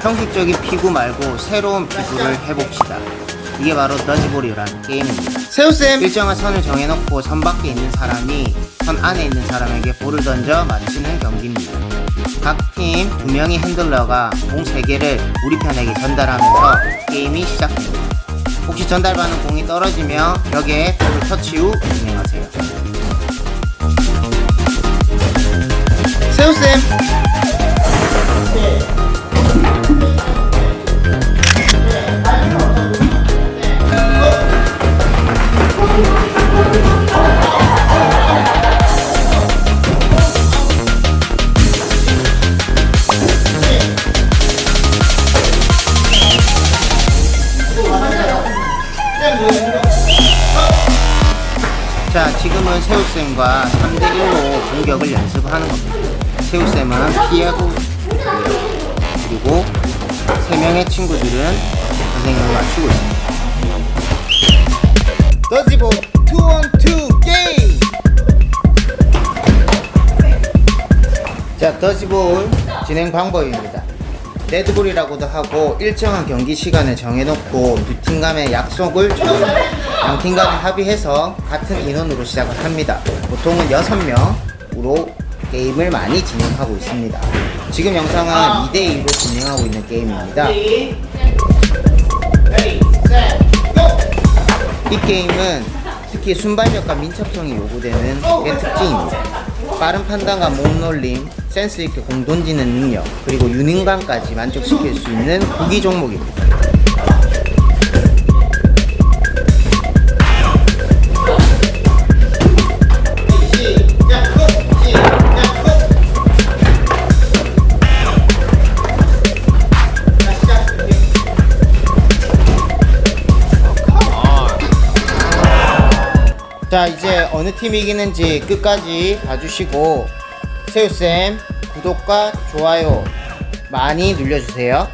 한쪽적인 피구 말고 새로운 피구를 해봅시다. 이게 바로 더지볼이라는 게임입니다. 새우쌤! 일정한 선을 정해놓고 선 밖에 있는 사람이 선 안에 있는 사람에게 볼을 던져 맞추는 경기입니다. 각 팀 두 명의 핸들러가 공 3개를 우리 편에게 전달하면서 게임이 시작됩니다. 혹시 전달받는 공이 떨어지면 벽에 볼을 터치 후 진행하세요. 자, 지금은 새우쌤과 3대1로 공격을 연습하는 겁니다. 새우쌤은 피하고. 그리고 3명의 친구들은 선생님을 맞추고 있습니다. 더지볼 2on2 게임! 자, 더지볼 진행 방법입니다. 레드볼이라고도 하고 일정한 경기 시간을 정해놓고 두 팀 간의 약속을 양팀 간에 합의해서 같은 인원으로 시작을 합니다. 보통은 6명으로 게임을 많이 진행하고 있습니다. 지금 영상은 2대2로 진행하고 있는 게임입니다. 이 게임은 특히 순발력과 민첩성이 요구되는 게 특징입니다. 빠른 판단과 몸놀림, 센스 있게 공 던지는 능력, 그리고 유능감까지 만족시킬 수 있는 구기 종목입니다. 자 이제 어느 팀이 이기는지 끝까지 봐주시고 새우쌤 구독과 좋아요 많이 눌러주세요